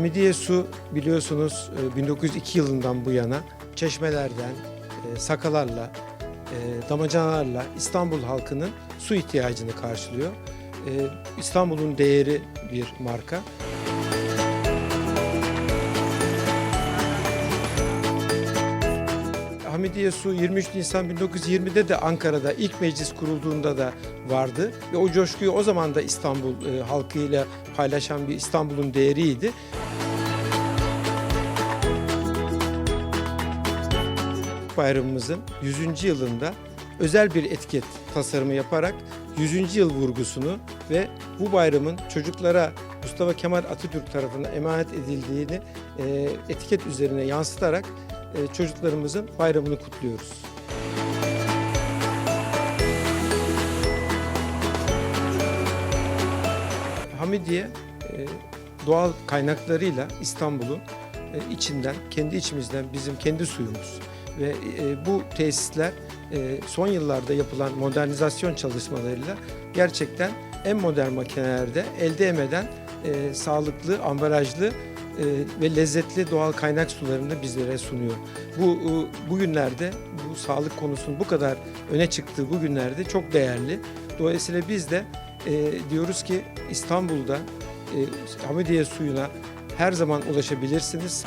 Hamidiye Su biliyorsunuz e, 1902 yılından bu yana çeşmelerden, e, sakalarla, e, damacanalarla İstanbul halkının su ihtiyacını karşılıyor. E, İstanbul'un değeri bir marka. Hamidiye Su 23 Nisan 1920'de de Ankara'da ilk meclis kurulduğunda da vardı ve o coşkuyu o zaman da İstanbul e, halkıyla paylaşan bir İstanbul'un değeriydi. Bayramımızın 100. yılında özel bir etiket tasarımı yaparak 100. yıl vurgusunu ve bu bayramın çocuklara Mustafa Kemal Atatürk tarafından emanet edildiğini e, etiket üzerine yansıtarak çocuklarımızın bayramını kutluyoruz. Hamidiye e, doğal kaynaklarıyla İstanbul'un e, içinden, kendi içimizden bizim kendi suyumuz ve e, bu tesisler e, son yıllarda yapılan modernizasyon çalışmalarıyla gerçekten en modern makinelerde elde emeden e, sağlıklı, ambalajlı e, ve lezzetli doğal kaynak sularını bizlere sunuyor. Bu e, bugünlerde bu sağlık konusunun bu kadar öne çıktığı bu günlerde çok değerli. Dolayısıyla biz de e, diyoruz ki İstanbul'da e, Hamidiye suyuna her zaman ulaşabilirsiniz.